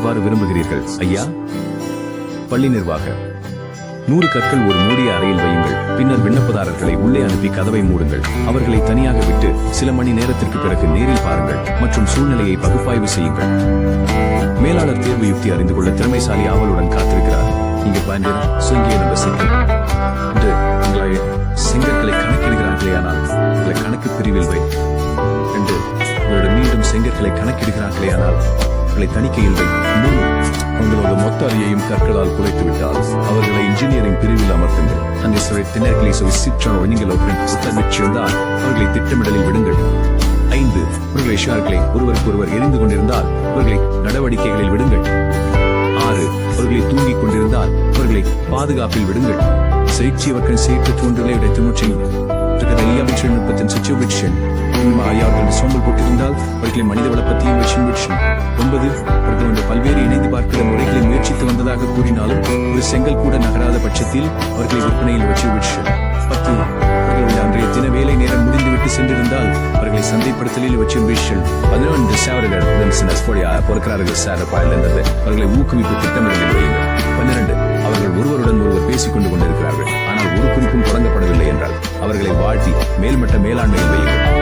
எவ்வாறு விரும்புகிறீர்கள்? ஐயா? பள்ளி நிர்வாக. நூறு கற்கள் ஒரு மூடிய அறையில் வையுங்கள். பின்னர் விண்ணப்பதாரர்களை உள்ளே அனுப்பி கதவை மூடுங்கள். அவர்களை தனியாக விட்டு சில மணி நேரத்திற்கு பிறகு நேரில் பாருங்கள் மற்றும் சூழ்நிலையை பகுப்பாய்வு செய்யுங்கள். மேலாளர் தேர்வு யுக்தி அறிந்து கொள்ள திறமைசாலி ஆவலுடன் காத்திருக்கிறார். இங்கு பயன்பெறும் சுங்கிய நம்பர் சிக்கல் செங்கற்களை கணக்கிடுகிறார்களே ஆனால் கணக்கு பிரிவில் வை. என்று மீண்டும் செங்கற்களை கணக்கிடுகிறார்களே அவர்களை தணிக்கையில் வை உங்களோட மொத்த அறியையும் கற்களால் குறைத்து விட்டால் அவர்களை இன்ஜினியரிங் பிரிவில் அமர்த்துங்கள். அங்கே சிறை திணறலை சுவை சிற்றனோ நீங்கள் புத்தகமிச்சிருந்தால் அவர்களை திட்டமிடலில் விடுங்கள். ஐந்து அவர்களை ஷார்களை ஒருவருக்கு ஒருவர் எரிந்து கொண்டிருந்தால் அவர்களை நடவடிக்கைகளில் விடுங்கள். ஆறு அவர்களை தூங்கிக் கொண்டிருந்தால் அவர்களை பாதுகாப்பில் விடுங்கள். சிகிச்சை அவர்கள் சேர்த்து தூண்டுகளை உடைத்து முற்றின் நுட்பத்தின் சுச்சுவேஷன் அவர்கள் சோம்பல் போட்டிருந்தால் அவர்களை மனிதவள பற்றியும் விஷன் ஒன்பது பல்வேறு இணைந்து பார்க்கிற முறைகளை முயற்சித்து வந்ததாக கூறினாலும் ஒரு செங்கல் கூட நகராத பட்சத்தில் அவர்களை விற்பனையில் வச்சு விஷன் பத்து அவர்களுடைய அன்றைய தின வேலை நேரம் முடிந்துவிட்டு சென்றிருந்தால் அவர்களை சந்தைப்படுத்தலில் வச்சு விஷன் பதினொன்று சேவர்கள் பொறுக்கிறார்கள் சார் இருந்தது அவர்களை ஊக்குவிப்பு திட்டமிடலில் பன்னிரண்டு அவர்கள் ஒருவருடன் ஒருவர் பேசிக் கொண்டு கொண்டிருக்கிறார்கள். ஆனால் குறிப்பும் தொடங்கப்படவில்லை என்றால் அவர்களை வாழ்த்தி மேல்மட்ட மேலாண்மையில் வையுங்கள்.